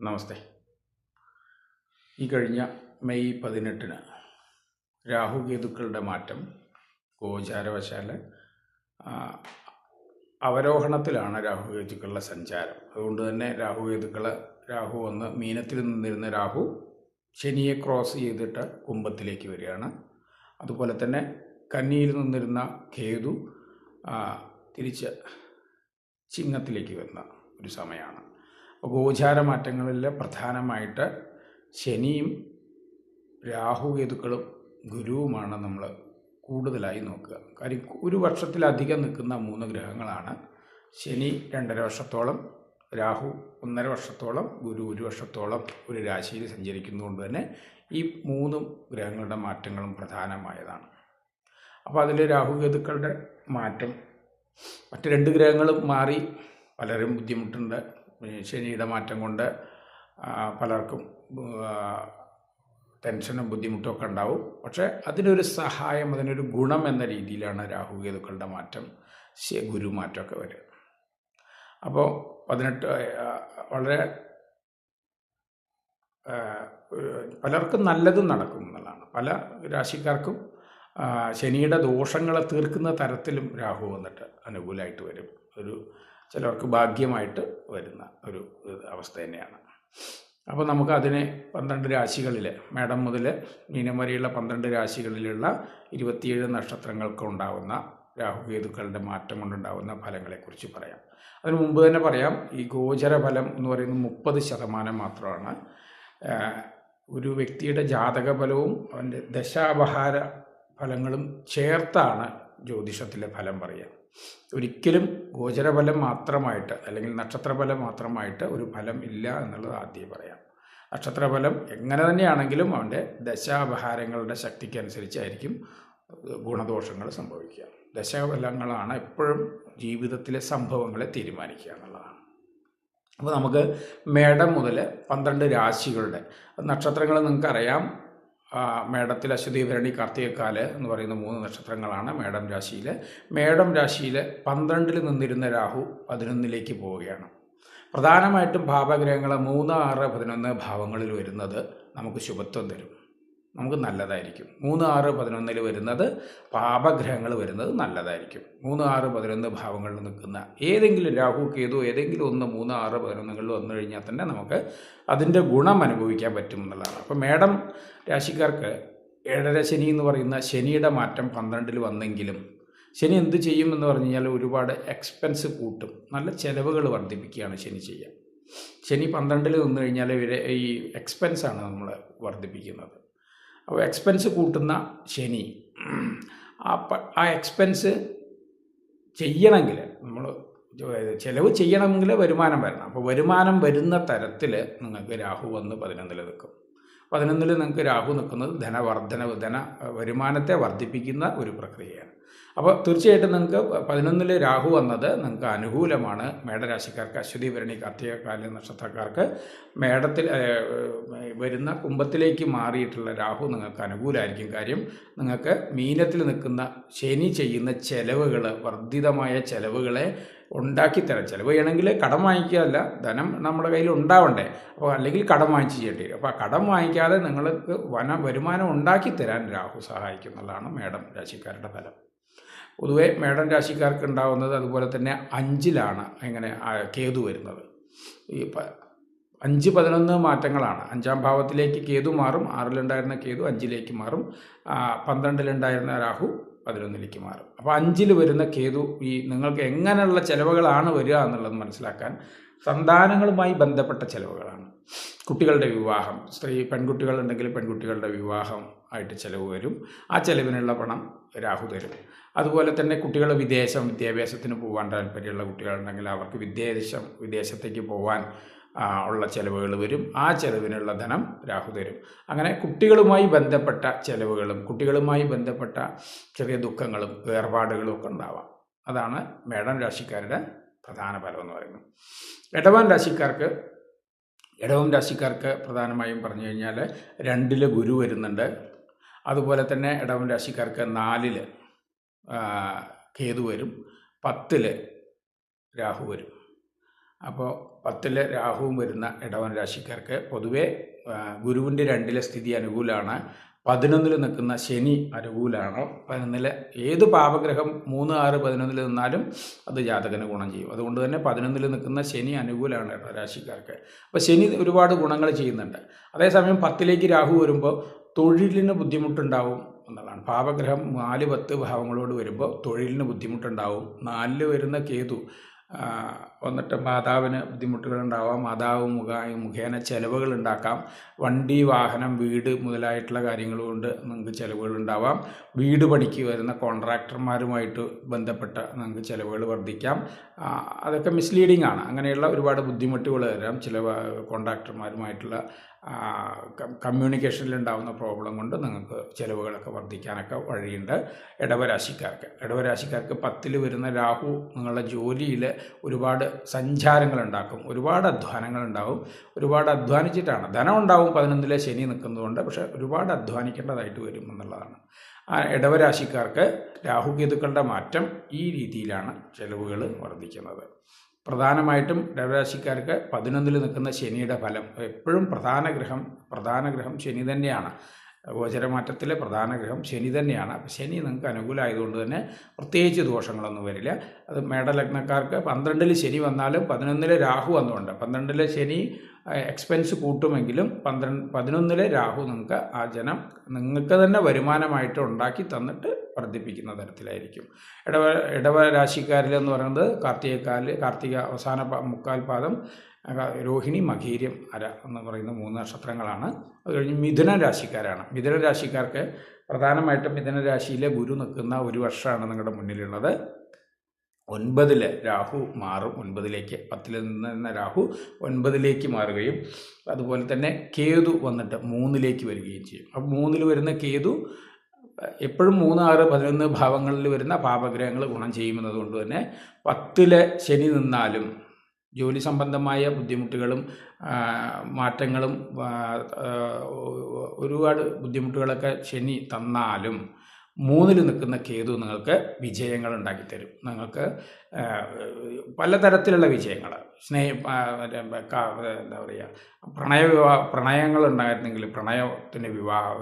നമസ്തേ. ഈ കഴിഞ്ഞ മെയ് പതിനെട്ടിന് രാഹുകേതുക്കളുടെ മാറ്റം ഗോചാരവശാൽ അവരോഹണത്തിലാണ് രാഹുകേതുക്കളുടെ സഞ്ചാരം. അതുകൊണ്ട് തന്നെ രാഹുകേതുക്കൾ രാഹു വന്ന് മീനത്തിൽ നിന്നിരുന്ന രാഹു ശനിയെ ക്രോസ് ചെയ്തിട്ട് കുംഭത്തിലേക്ക് വരികയാണ്. അതുപോലെ തന്നെ കന്നിയിൽ നിന്നിരുന്ന കേതു തിരിച്ച് ചിങ്ങത്തിലേക്ക് വരുന്ന ഒരു സമയമാണ്. അപ്പോൾ ഗോചാര പ്രധാനമായിട്ട് ശനിയും രാഹുകേതുക്കളും ഗുരുവുമാണ് നമ്മൾ കൂടുതലായി നോക്കുക. കാര്യം ഒരു വർഷത്തിലധികം നിൽക്കുന്ന മൂന്ന് ഗ്രഹങ്ങളാണ്. ശനി രണ്ടര വർഷത്തോളം രാഹു ഒന്നര വർഷത്തോളം ഗുരു ഒരു വർഷത്തോളം ഒരു രാശിയിൽ സഞ്ചരിക്കുന്നതുകൊണ്ട് തന്നെ ഈ മൂന്നും ഗ്രഹങ്ങളുടെ മാറ്റങ്ങളും പ്രധാനമായതാണ്. അപ്പോൾ അതിൽ രാഹുകേതുക്കളുടെ മാറ്റം മറ്റ് രണ്ട് ഗ്രഹങ്ങളും മാറി പലരും ബുദ്ധിമുട്ടുണ്ട്. ശനിയുടെ മാറ്റം കൊണ്ട് പലർക്കും ടെൻഷനും ബുദ്ധിമുട്ടും ഒക്കെ ഉണ്ടാവും. പക്ഷേ അതിനൊരു സഹായം അതിനൊരു ഗുണം എന്ന രീതിയിലാണ് രാഹുകേതുക്കളുടെ മാറ്റം ഗുരു മാറ്റമൊക്കെ വരിക. അപ്പോൾ പതിനെട്ട് വളരെ പലർക്കും നല്ലതും നടക്കും എന്നുള്ളതാണ്. പല രാശിക്കാർക്കും ശനിയുടെ ദോഷങ്ങളെ തീർക്കുന്ന തരത്തിലും രാഹു വന്നിട്ട് അനുകൂലമായിട്ട് വരും. ഒരു ചിലർക്ക് ഭാഗ്യമായിട്ട് വരുന്ന ഒരു അവസ്ഥ തന്നെയാണ്. അപ്പോൾ നമുക്ക് അതിനെ പന്ത്രണ്ട് രാശികളിൽ മേടം മുതൽ മീനം വരെയുള്ള പന്ത്രണ്ട് രാശികളിലുള്ള ഇരുപത്തിയേഴ് നക്ഷത്രങ്ങൾക്ക് ഉണ്ടാകുന്ന രാഹുകേതുക്കളുടെ മാറ്റം കൊണ്ടുണ്ടാകുന്ന ഫലങ്ങളെക്കുറിച്ച് പറയാം. അതിന് മുമ്പ് തന്നെ പറയാം ഈ ഗോചര ഫലം എന്ന് പറയുന്നത് മുപ്പത് ശതമാനം മാത്രമാണ്. ഒരു വ്യക്തിയുടെ ജാതക ഫലവും അവന്റെ ദശാപഹാര ഫലങ്ങളും ചേർത്താണ് ജ്യോതിഷത്തിലെ ഫലം പറയുക. ഒരിക്കലും ഗോചരഫലം മാത്രമായിട്ട് അല്ലെങ്കിൽ നക്ഷത്രഫലം മാത്രമായിട്ട് ഒരു ഫലം ഇല്ല എന്നുള്ളത് ആദ്യം പറയാം. നക്ഷത്രഫലം എങ്ങനെ തന്നെയാണെങ്കിലും അവന്റെ ദശാപഹാരങ്ങളുടെ ശക്തിക്കനുസരിച്ചായിരിക്കും ഗുണദോഷങ്ങൾ സംഭവിക്കുക. ദശാഫലങ്ങളാണ് എപ്പോഴും ജീവിതത്തിലെ സംഭവങ്ങളെ തീരുമാനിക്കുക എന്നുള്ളതാണ്. അപ്പോൾ നമുക്ക് മേടം മുതൽ പന്ത്രണ്ട് രാശികളുടെ നക്ഷത്രങ്ങൾ നിങ്ങൾക്കറിയാം. മേടത്തിൽ അശ്വതി ഭരണി കാർത്തികക്കാൽ എന്ന് പറയുന്ന മൂന്ന് നക്ഷത്രങ്ങളാണ് മേടം രാശിയിൽ മേടം രാശിയിൽ പന്ത്രണ്ടിൽ നിന്നിരുന്ന രാഹു പതിനൊന്നിലേക്ക് പോവുകയാണ്. പ്രധാനമായിട്ടും ഭാവഗ്രഹങ്ങൾ മൂന്ന് ആറ് പതിനൊന്ന് ഭാവങ്ങളിൽ വരുന്നത് നമുക്ക് ശുഭത്വം തരും. നമുക്ക് നല്ലതായിരിക്കും. മൂന്ന് ആറ് പതിനൊന്നിൽ വരുന്നത് പാപഗ്രഹങ്ങൾ വരുന്നത് നല്ലതായിരിക്കും. മൂന്ന് ആറ് പതിനൊന്ന് ഭാവങ്ങളിൽ നിൽക്കുന്ന ഏതെങ്കിലും രാഹു കേതു ഏതെങ്കിലും ഒന്ന് മൂന്ന് ആറ് പതിനൊന്നുകളിൽ വന്നു കഴിഞ്ഞാൽ തന്നെ നമുക്ക് അതിന്റെ ഗുണം അനുഭവിക്കാൻ പറ്റും എന്നുള്ളതാണ്. അപ്പോൾ മേടം രാശിക്കാർക്ക് ഏഴര ശനി എന്ന് പറയുന്ന ശനിയുടെ മാറ്റം പന്ത്രണ്ടിൽ വന്നെങ്കിലും ശനി എന്ത് ചെയ്യും എന്ന് പറഞ്ഞു കഴിഞ്ഞാൽ ഒരുപാട് എക്സ്പെൻസ് കൂട്ടും. നല്ല ചിലവുകൾ വർദ്ധിപ്പിക്കുകയാണ് ശനി ചെയ്യുക ശനി പന്ത്രണ്ടിൽ നിന്ന് കഴിഞ്ഞാൽ ഇവരെ ഈ എക്സ്പെൻസാണ് നമ്മൾ വർദ്ധിപ്പിക്കുന്നത്. അപ്പോൾ എക്സ്പെൻസ് കൂട്ടുന്ന ശനി ആ ആ എക്സ്പെൻസ് ചെയ്യണമെങ്കിൽ നമ്മൾ ചിലവ് ചെയ്യണമെങ്കിൽ വരുമാനം വരണം. അപ്പോൾ വരുമാനം വരുന്ന തരത്തിൽ നിങ്ങൾക്ക് രാഹു വന്ന് പതിനൊന്നിൽ നിൽക്കും. പതിനൊന്നിൽ നിങ്ങൾക്ക് രാഹു നിൽക്കുന്നത് ധനവർദ്ധനവ് ധന വരുമാനത്തെ വർദ്ധിപ്പിക്കുന്ന ഒരു പ്രക്രിയയാണ്. അപ്പോൾ തീർച്ചയായിട്ടും നിങ്ങൾക്ക് പതിനൊന്നിൽ രാഹു വന്നത് നിങ്ങൾക്ക് അനുകൂലമാണ്. മേടരാശിക്കാർക്ക് അശ്വതി ഭരണി കാർത്തികകാല നക്ഷത്രക്കാർക്ക് മേടത്തിൽ വരുന്ന കുംഭത്തിലേക്ക് മാറിയിട്ടുള്ള രാഹു നിങ്ങൾക്ക് അനുകൂലമായിരിക്കും. കാര്യം നിങ്ങൾക്ക് മീനത്തിൽ നിൽക്കുന്ന ശനി ചെയ്യുന്ന ചെലവുകൾ വർദ്ധിതമായ ചെലവുകളെ ഉണ്ടാക്കിത്തരാം ചിലവ് ചെയ്യണമെങ്കിൽ കടം വാങ്ങിക്കുകയല്ല ധനം നമ്മുടെ കയ്യിൽ ഉണ്ടാവണ്ടേ? അപ്പോൾ അല്ലെങ്കിൽ കടം വാങ്ങിച്ച് ചെയ്യേണ്ടി വരും. അപ്പോൾ ആ കടം വാങ്ങിക്കാതെ നിങ്ങൾക്ക് വന വരുമാനം ഉണ്ടാക്കി തരാൻ രാഹു സഹായിക്കും എന്നുള്ളതാണ് മേടം രാശിക്കാരുടെ ഫലം. പൊതുവേ മേഡം രാശിക്കാർക്ക് ഉണ്ടാവുന്നത് അതുപോലെ തന്നെ അഞ്ചിലാണ് ഇങ്ങനെ കേതു വരുന്നത്. ഈ അഞ്ച് പതിനൊന്ന് മാറ്റങ്ങളാണ്. അഞ്ചാം ഭാവത്തിലേക്ക് കേതു മാറും ആറിലുണ്ടായിരുന്ന കേതു അഞ്ചിലേക്ക് മാറും. പന്ത്രണ്ടിലുണ്ടായിരുന്ന രാഹു പതിനൊന്നിലേക്ക് മാറും. അപ്പോൾ അഞ്ചിൽ വരുന്ന കേതു ഈ നിങ്ങൾക്ക് എങ്ങനെയുള്ള ചിലവുകളാണ് വരിക എന്നുള്ളത് മനസ്സിലാക്കാൻ സന്താനങ്ങളുമായി ബന്ധപ്പെട്ട ചിലവുകളാണ്. കുട്ടികളുടെ വിവാഹം സ്ത്രീ പെൺകുട്ടികളുണ്ടെങ്കിൽ പെൺകുട്ടികളുടെ വിവാഹം ആയിട്ട് ചിലവ് വരും. ആ ചിലവിനുള്ള പണം രാഹു തരും. അതുപോലെ തന്നെ കുട്ടികൾ വിദേശം വിദ്യാഭ്യാസത്തിന് പോകാൻ താല്പര്യമുള്ള കുട്ടികളുണ്ടെങ്കിൽ അവർക്ക് വിദേശം വിദേശത്തേക്ക് പോകാൻ ഉള്ള ചിലവുകൾ വരും. ആ ചിലവിനുള്ള ധനം രാഹു തരും. അങ്ങനെ കുട്ടികളുമായി ബന്ധപ്പെട്ട ചിലവുകളും കുട്ടികളുമായി ബന്ധപ്പെട്ട ചെറിയ ദുഃഖങ്ങളും വേർപാടുകളും ഒക്കെ ഉണ്ടാവാം. അതാണ് മേടം രാശിക്കാരുടെ പ്രധാന ഫലം എന്ന് പറയുന്നത്. ഇടവൻ രാശിക്കാർക്ക് ഇടവം രാശിക്കാർക്ക് പ്രധാനമായും പറഞ്ഞു കഴിഞ്ഞാൽ രണ്ടിൽ ഗുരു വരുന്നുണ്ട്. അതുപോലെ തന്നെ ഇടവം രാശിക്കാർക്ക് നാലിൽ കേതു വരും. പത്തിൽ രാഹു വരും. അപ്പോൾ പത്തിൽ രാഹുവും വരുന്ന ഇടവൻ രാശിക്കാർക്ക് പൊതുവെ ഗുരുവിന്റെ രണ്ടിലെ സ്ഥിതി അനുകൂലമാണ് പതിനൊന്നിൽ നിൽക്കുന്ന ശനി അനുകൂലമാണ് പതിനൊന്നിലെ ഏത് പാപഗ്രഹം മൂന്ന് ആറ് പതിനൊന്നിൽ നിന്നാലും അത് ജാതകന് ഗുണം ചെയ്യും. അതുകൊണ്ട് തന്നെ പതിനൊന്നിൽ നിൽക്കുന്ന ശനി അനുകൂലമാണ് രാശിക്കാർക്ക്. അപ്പോൾ ശനി ഒരുപാട് ഗുണങ്ങൾ ചെയ്യുന്നുണ്ട്. അതേസമയം പത്തിലേക്ക് രാഹു വരുമ്പോൾ തൊഴിലിന് ബുദ്ധിമുട്ടുണ്ടാവും എന്നുള്ളതാണ്. പാപഗ്രഹം നാല് പത്ത് ഭാവങ്ങളോട് വരുമ്പോൾ തൊഴിലിന് ബുദ്ധിമുട്ടുണ്ടാവും. നാലിൽ വരുന്ന കേതു വന്നിട്ട് മാതാവിന് ബുദ്ധിമുട്ടുകളുണ്ടാവാം. മാതാവ് മുഖ മുഖേന ചിലവുകൾ ഉണ്ടാക്കാം. വണ്ടി വാഹനം വീട് മുതലായിട്ടുള്ള കാര്യങ്ങൾ കൊണ്ട് നിങ്ങൾക്ക് ചിലവുകൾ ഉണ്ടാവാം. വീട് പണിക്ക് വരുന്ന കോൺട്രാക്ടർമാരുമായിട്ട് ബന്ധപ്പെട്ട നിങ്ങൾക്ക് ചിലവുകൾ വർദ്ധിക്കാം. അതൊക്കെ മിസ്ലീഡിംഗ് ആണ്. അങ്ങനെയുള്ള ഒരുപാട് ബുദ്ധിമുട്ടുകൾ വരാം. ചില കോൺട്രാക്ടർമാരുമായിട്ടുള്ള കമ്മ്യൂണിക്കേഷനിൽ ഉണ്ടാകുന്ന പ്രോബ്ലം കൊണ്ട് നിങ്ങൾക്ക് ചിലവുകളൊക്കെ വർദ്ധിക്കാനൊക്കെ വഴിയുണ്ട്. ഇടവരാശിക്കാർക്ക്. ഇടവരാശിക്കാർക്ക് പത്തിൽ വരുന്ന രാഹു നിങ്ങളുടെ ജോലിയിൽ ഒരുപാട് സഞ്ചാരങ്ങൾ ഉണ്ടാക്കും ഒരുപാട് അധ്വാനങ്ങൾ ഉണ്ടാവും ഒരുപാട് അധ്വാനിച്ചിട്ടാണ്. ധനം ഉണ്ടാവും പതിനൊന്നിലെ ശനി നിൽക്കുന്നതുകൊണ്ട് പക്ഷേ ഒരുപാട് അധ്വാനിക്കേണ്ടതായിട്ട് വരും എന്നുള്ളതാണ്. ആ ഇടവരാശിക്കാർക്ക് രാഹുകേതുക്കളുടെ മാറ്റം ഈ രീതിയിലാണ് ചിലവുകൾ വർദ്ധിക്കുന്നത്. പ്രധാനമായിട്ടും ഇടവരാശിക്കാർക്ക് പതിനൊന്നിൽ നിൽക്കുന്ന ശനിയുടെ ഫലം. എപ്പോഴും പ്രധാന ഗ്രഹം പ്രധാന ഗ്രഹം ശനി തന്നെയാണ്. ഗോചരമാറ്റത്തിലെ പ്രധാന ഗ്രഹം ശനി തന്നെയാണ്. അപ്പം ശനി നിങ്ങൾക്ക് അനുകൂലമായതുകൊണ്ട് തന്നെ പ്രത്യേകിച്ച് ദോഷങ്ങളൊന്നും വരില്ല. അത് മേടലഗ്നക്കാർക്ക് പന്ത്രണ്ടിൽ ശനി വന്നാലും പതിനൊന്നിലെ രാഹു വന്നുകൊണ്ട് പന്ത്രണ്ടിലെ ശനി എക്സ്പെൻസ് കൂട്ടുമെങ്കിലും പന്ത്രണ്ട് പതിനൊന്നിലെ രാഹു നിങ്ങൾക്ക് ആ ജനം നിങ്ങൾക്ക് തന്നെ വരുമാനമായിട്ട് ഉണ്ടാക്കി തന്നിട്ട് വർദ്ധിപ്പിക്കുന്ന തരത്തിലായിരിക്കും. ഇടവ ഇടവ രാശിക്കാരിലെന്ന് പറയുന്നത് കാർത്തികക്കാൽ കാർത്തിക അവസാന മുക്കാൽ പാദം രോഹിണി മഖീര്യം അര എന്ന് പറയുന്ന മൂന്ന് നക്ഷത്രങ്ങളാണ്. അത് കഴിഞ്ഞ് മിഥുന രാശിക്കാരാണ്. മിഥുന രാശിക്കാർക്ക് പ്രധാനമായിട്ടും മിഥുന രാശിയിലെ ഗുരു നിൽക്കുന്ന ഒരു വർഷമാണ് നിങ്ങളുടെ മുന്നിലുള്ളത്. ഒൻപതിൽ രാഹു മാറും. ഒൻപതിലേക്ക് പത്തിൽ നിന്ന രാഹു ഒൻപതിലേക്ക് മാറുകയും അതുപോലെ തന്നെ കേതു വന്നിട്ട് മൂന്നിലേക്ക് വരികയും ചെയ്യും. അപ്പോൾ മൂന്നിൽ വരുന്ന കേതു എപ്പോഴും മൂന്ന് ആറ് പതിനൊന്ന് ഭാവങ്ങളിൽ വരുന്ന പാപഗ്രഹങ്ങൾ ഗുണം ചെയ്യുമെന്നതുകൊണ്ട് തന്നെ പത്തിലെ ശനി നിന്നാലും ജോലി സംബന്ധമായ ബുദ്ധിമുട്ടുകളും മാറ്റങ്ങളും ഒരുപാട് ബുദ്ധിമുട്ടുകളൊക്കെ ശനി തന്നാലും മൂന്നിൽ നിൽക്കുന്ന കേതു നിങ്ങൾക്ക് വിജയങ്ങൾ ഉണ്ടാക്കിത്തരും. നിങ്ങൾക്ക് പലതരത്തിലുള്ള വിജയങ്ങൾ സ്നേഹ എന്താ പറയുക പ്രണയ വിവാഹ പ്രണയങ്ങൾ ഉണ്ടായിരുന്നെങ്കിൽ പ്രണയത്തിന് വിവാഹ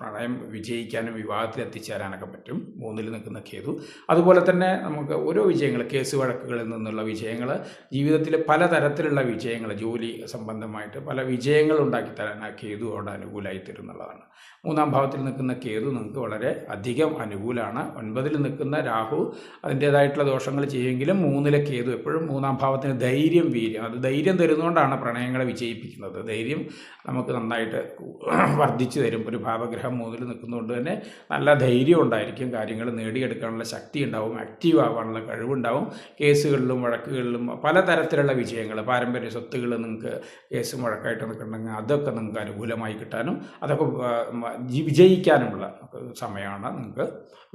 പ്രണയം വിജയിക്കാനും വിവാഹത്തിൽ എത്തിച്ചേരാനൊക്കെ പറ്റും. മൂന്നിൽ നിൽക്കുന്ന കേതു. അതുപോലെ തന്നെ നമുക്ക് ഓരോ വിജയങ്ങൾ കേസ് വഴക്കുകളിൽ നിന്നുള്ള വിജയങ്ങൾ ജീവിതത്തിലെ പലതരത്തിലുള്ള വിജയങ്ങൾ ജോലി സംബന്ധമായിട്ട് പല വിജയങ്ങൾ ഉണ്ടാക്കി തരാൻ ആ കേതു അവിടെ അനുകൂലമായി തരുന്നുള്ളതാണ്. മൂന്നാം ഭാവത്തിൽ നിൽക്കുന്ന കേതു നിങ്ങൾക്ക് വളരെ അധികം അനുകൂലമാണ് ഒൻപതിൽ നിൽക്കുന്ന രാഹു അതിന്റേതായിട്ടുള്ള ദോഷങ്ങൾ ചെയ്യുമെങ്കിലും മൂന്നിലെ കേതു എപ്പോഴും മൂന്നാം ഭാവത്തിന് ധൈര്യം വീര്യം. അത് ധൈര്യം തരുന്നതുകൊണ്ടാണ് പ്രണയങ്ങളെ വിജയിപ്പിക്കുന്നത്. ധൈര്യം നമുക്ക് നന്നായിട്ട് വർദ്ധിച്ചു തരും. ഒരു ഭാവഗ്രഹം മൂന്നിൽ നിൽക്കുന്നതുകൊണ്ട് തന്നെ നല്ല ധൈര്യം ഉണ്ടായിരിക്കും. കാര്യങ്ങൾ നേടിയെടുക്കാനുള്ള ശക്തി ഉണ്ടാവും ആക്റ്റീവ് ആവാനുള്ള കഴിവുണ്ടാവും. കേസുകളിലും വഴക്കുകളിലും പലതരത്തിലുള്ള വിജയങ്ങൾ പാരമ്പര്യ സ്വത്തുകൾ നിങ്ങൾക്ക് കേസും വഴക്കായിട്ട് നിൽക്കുന്നുണ്ടെങ്കിൽ അതൊക്കെ നിങ്ങൾക്ക് അനുകൂലമായി കിട്ടാനും അതൊക്കെ വിജയിക്കാനുമുള്ള സമയമാണ് നിങ്ങൾക്ക്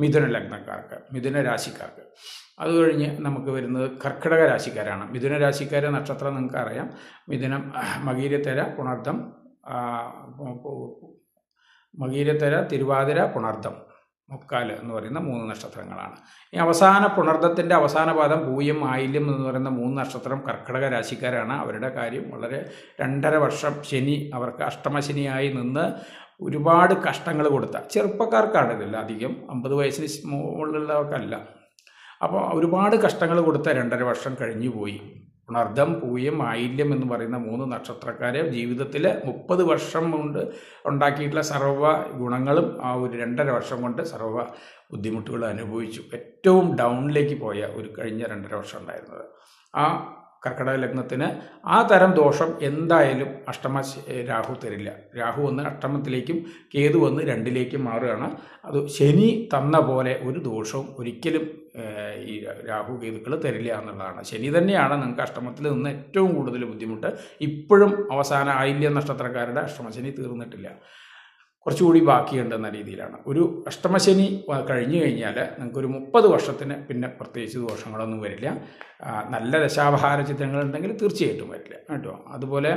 മിഥുന ലഗ്നക്കാർക്ക് മിഥുന രാശിക്കാർക്ക് അത് കഴിഞ്ഞ് നമുക്ക് വരുന്നത് കർക്കിടക രാശിക്കാരാണ്. മിഥുന രാശിക്കാരെ നക്ഷത്രം നിങ്ങൾക്ക് അറിയാം. മിഥുനം മകീരത്തര പുണർദ്ധം മകീരത്തര തിരുവാതിര പുണർദ്ധം മുക്കാൽ എന്ന് പറയുന്ന മൂന്ന് നക്ഷത്രങ്ങളാണ്. ഈ അവസാന പുണർദ്ധത്തിന്റെ അവസാന പാദം പൂയം ആയില്യം എന്ന് പറയുന്ന മൂന്ന് നക്ഷത്രം കർക്കിടക രാശിക്കാരാണ്. അവരുടെ കാര്യം വളരെ രണ്ടര വർഷം ശനി അവർക്ക് അഷ്ടമശനിയായി നിന്ന് ഒരുപാട് കഷ്ടങ്ങൾ കൊടുത്ത ചെറുപ്പക്കാർക്കാണ് ഇതില്ല അധികം അമ്പത് വയസ്സിന് മുകളിലുള്ളവർക്കല്ല. അപ്പോൾ ഒരുപാട് കഷ്ടങ്ങൾ കൊടുത്ത രണ്ടര വർഷം കഴിഞ്ഞു പോയി. ഉണർദ്ധം പൂയം ആയില്യം എന്ന് പറയുന്ന മൂന്ന് നക്ഷത്രക്കാരെ ജീവിതത്തിൽ മുപ്പത് വർഷം കൊണ്ട് ഉണ്ടാക്കിയിട്ടുള്ള സർവ ഗുണങ്ങളും ആ ഒരു രണ്ടര വർഷം കൊണ്ട് സർവ ബുദ്ധിമുട്ടുകൾ അനുഭവിച്ചു. ഏറ്റവും ഡൗണിലേക്ക് പോയ ഒരു കഴിഞ്ഞ രണ്ടര വർഷം ഉണ്ടായിരുന്നത്. ആ കർക്കിടക ലഗ്നത്തിന് ആ തരം ദോഷം എന്തായാലും അഷ്ടമ രാഹു തരില്ല. രാഹു വന്ന് അഷ്ടമത്തിലേക്കും കേതു വന്ന് രണ്ടിലേക്കും മാറുകയാണ്. അത് ശനി തന്ന പോലെ ഒരു ദോഷവും ഒരിക്കലും ഈ രാഹു കേതുക്കൾ തരില്ല എന്നുള്ളതാണ്. ശനി തന്നെയാണ് നിങ്ങൾക്ക് അഷ്ടമത്തിൽ നിന്ന് ഏറ്റവും കൂടുതൽ ബുദ്ധിമുട്ട്. ഇപ്പോഴും അവസാന ആയില്യ നക്ഷത്രക്കാരുടെ അഷ്ടമശനി തീർന്നിട്ടില്ല. കുറച്ചുകൂടി ബാക്കിയുണ്ടെന്ന രീതിയിലാണ്. ഒരു അഷ്ടമശനി കഴിഞ്ഞു കഴിഞ്ഞാൽ നിങ്ങൾക്കൊരു മുപ്പത് വർഷത്തിന് പിന്നെ പ്രത്യേകിച്ച് ദോഷങ്ങളൊന്നും വരില്ല. നല്ല ദശാവഹാര ചിത്രങ്ങളുണ്ടെങ്കിൽ തീർച്ചയായിട്ടും വരില്ല. കേട്ടോ? അതുപോലെ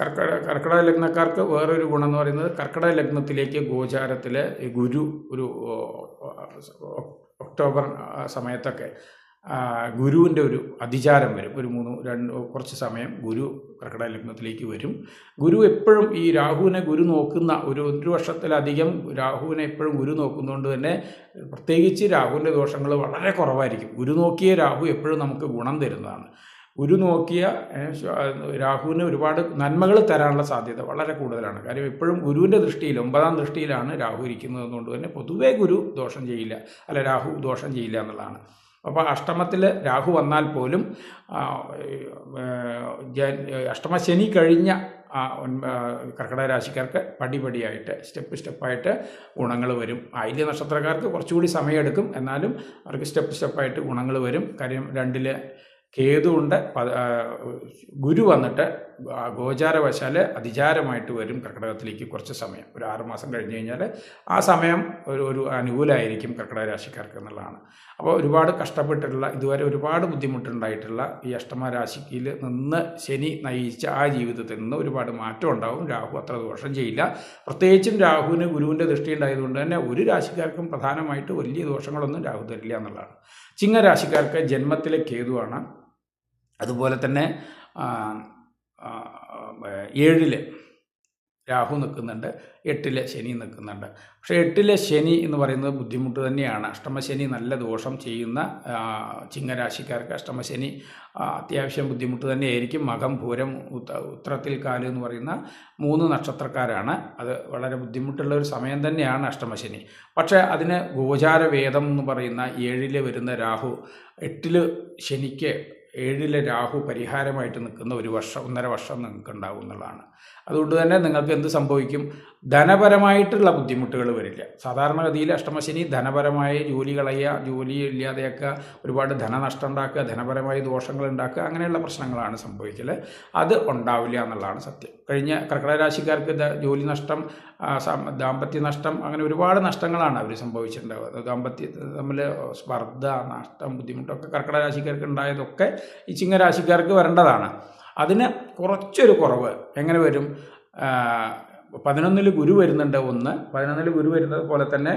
കർക്കട കർക്കിടക ലഗ്നക്കാർക്ക് വേറൊരു ഗുണം എന്ന് പറയുന്നത് കർക്കിടക ലഗ്നത്തിലേക്ക് ഗോചാരത്തിൽ ഗുരു ഒരു ഒക്ടോബർ സമയത്തൊക്കെ ഗുരുവിന്റെ ഒരു അതിചാരം വരും. ഒരു മൂന്ന് രണ്ട് കുറച്ച് സമയം ഗുരു കർക്കിടക ലഗ്നത്തിലേക്ക് വരും. ഗുരു എപ്പോഴും ഈ രാഹുവിനെ ഗുരു നോക്കുന്ന ഒരു ഒരു വർഷത്തിലധികം രാഹുവിനെ എപ്പോഴും ഗുരു നോക്കുന്നതുകൊണ്ട് തന്നെ പ്രത്യേകിച്ച് രാഹുവിന്റെ ദോഷങ്ങൾ വളരെ കുറവായിരിക്കും. ഗുരു നോക്കിയ രാഹു എപ്പോഴും നമുക്ക് ഗുണം തരുന്നതാണ്. ഗുരു നോക്കിയ രാഹുവിന് ഒരുപാട് നന്മകൾ തരാനുള്ള സാധ്യത വളരെ കൂടുതലാണ്. കാര്യം എപ്പോഴും ഗുരുവിന്റെ ദൃഷ്ടിയിൽ ഒമ്പതാം ദൃഷ്ടിയിലാണ് രാഹു ഇരിക്കുന്നത് കൊണ്ട് തന്നെ പൊതുവേ ഗുരു ദോഷം ചെയ്യില്ല. അല്ല രാഹു ദോഷം ചെയ്യില്ല എന്നുള്ളതാണ്. അപ്പോൾ അഷ്ടമത്തിൽ രാഹു വന്നാൽ പോലും അഷ്ടമശനി കഴിഞ്ഞ കർക്കിടക രാശിക്കാർക്ക് പടിപടിയായിട്ട് സ്റ്റെപ്പ് സ്റ്റെപ്പായിട്ട് ഗുണങ്ങൾ വരും. ആയില്യ നക്ഷത്രക്കാർക്ക് കുറച്ചുകൂടി സമയമെടുക്കും. എന്നാലും അവർക്ക് സ്റ്റെപ്പ് സ്റ്റെപ്പായിട്ട് ഗുണങ്ങൾ വരും. കാര്യം രണ്ടിൽ കേതുണ്ട് ഗുരു വന്നിട്ട് ഗോചാരവശാൽ അതിചാരമായിട്ട് വരും കർക്കിടകത്തിലേക്ക് കുറച്ച് സമയം. ഒരു ആറുമാസം കഴിഞ്ഞ് കഴിഞ്ഞാൽ ആ സമയം ഒരു ഒരു അനുകൂലമായിരിക്കും കർക്കിടക രാശിക്കാർക്ക് എന്നുള്ളതാണ്. അപ്പോൾ ഒരുപാട് കഷ്ടപ്പെട്ടിട്ടുള്ള ഇതുവരെ ഒരുപാട് ബുദ്ധിമുട്ടുണ്ടായിട്ടുള്ള ഈ അഷ്ടമ രാശിയിൽ നിന്ന് ശനി നയിച്ച ആ ജീവിതത്തിൽ നിന്ന് ഒരുപാട് മാറ്റം ഉണ്ടാവും. രാഹു അത്ര ദോഷം ചെയ്യില്ല. പ്രത്യേകിച്ചും രാഹുവിന് ഗുരുവിന്റെ ദൃഷ്ടി ഉണ്ടായതുകൊണ്ട് തന്നെ ഒരു രാശിക്കാർക്കും പ്രധാനമായിട്ട് വലിയ ദോഷങ്ങളൊന്നും രാഹു തരില്ല എന്നുള്ളതാണ്. ചിങ്ങരാശിക്കാർക്ക് ജന്മത്തിലെ കേതുവാണ്. അതുപോലെ തന്നെ ഏഴിൽ രാഹു നിൽക്കുന്നുണ്ട് എട്ടിൽ ശനി നിൽക്കുന്നുണ്ട്. പക്ഷേ എട്ടിലെ ശനി എന്ന് പറയുന്നത് ബുദ്ധിമുട്ട് തന്നെയാണ്. അഷ്ടമശനി നല്ല ദോഷം ചെയ്യുന്ന ചിങ്ങരാശിക്കാർക്ക് അഷ്ടമശനി അത്യാവശ്യം ബുദ്ധിമുട്ട് തന്നെയായിരിക്കും. മകം പൂരം ഉത്രത്തിൽ കാൽ എന്ന് പറയുന്ന മൂന്ന് നക്ഷത്രക്കാരാണ്. അത് വളരെ ബുദ്ധിമുട്ടുള്ള ഒരു സമയം തന്നെയാണ് അഷ്ടമശനി. പക്ഷേ അതിന് ഗോചാരവേദം എന്ന് പറയുന്ന ഏഴിൽ വരുന്ന രാഹു എട്ടിൽ ശനിക്ക് ഏഴിലെ രാഹു പരിഹാരമായിട്ട് നിൽക്കുന്ന ഒരു വർഷം ഒന്നര വർഷം നിങ്ങൾക്ക് ഉണ്ടാവും എന്നുള്ളതാണ്. അതുകൊണ്ട് തന്നെ നിങ്ങൾക്ക് എന്ത് സംഭവിക്കും? ധനപരമായിട്ടുള്ള ബുദ്ധിമുട്ടുകൾ വരില്ല. സാധാരണഗതിയിൽ അഷ്ടമശനി ധനപരമായ ജോലി കളയുക ജോലി ഇല്ലാതെയൊക്കെ ഒരുപാട് ധനനഷ്ടം ഉണ്ടാക്കുക ധനപരമായ ദോഷങ്ങൾ ഉണ്ടാക്കുക അങ്ങനെയുള്ള പ്രശ്നങ്ങളാണ് സംഭവിക്കൽ അത് ഉണ്ടാവില്ല എന്നുള്ളതാണ് സത്യം. കഴിഞ്ഞ കർക്കിടക രാശിക്കാർക്ക് ജോലി നഷ്ടം ദാമ്പത്യ നഷ്ടം അങ്ങനെ ഒരുപാട് നഷ്ടങ്ങളാണ് അവർ സംഭവിച്ചിട്ടുണ്ടാവുക. ദാമ്പത്യ തമ്മിൽ സ്പർദ്ധ നഷ്ടം ബുദ്ധിമുട്ടൊക്കെ കർക്കിടക രാശിക്കാർക്ക് ഉണ്ടായതൊക്കെ ഈ ചിങ്ങരാശിക്കാർക്ക് വരേണ്ടതാണ്. അതിന് കുറച്ചൊരു കുറവ് എങ്ങനെ വരും? പതിനൊന്നിൽ ഗുരു വരുന്നുണ്ട് ഒന്ന് പതിനൊന്നിൽ ഗുരു വരുന്നത് പോലെ തന്നെ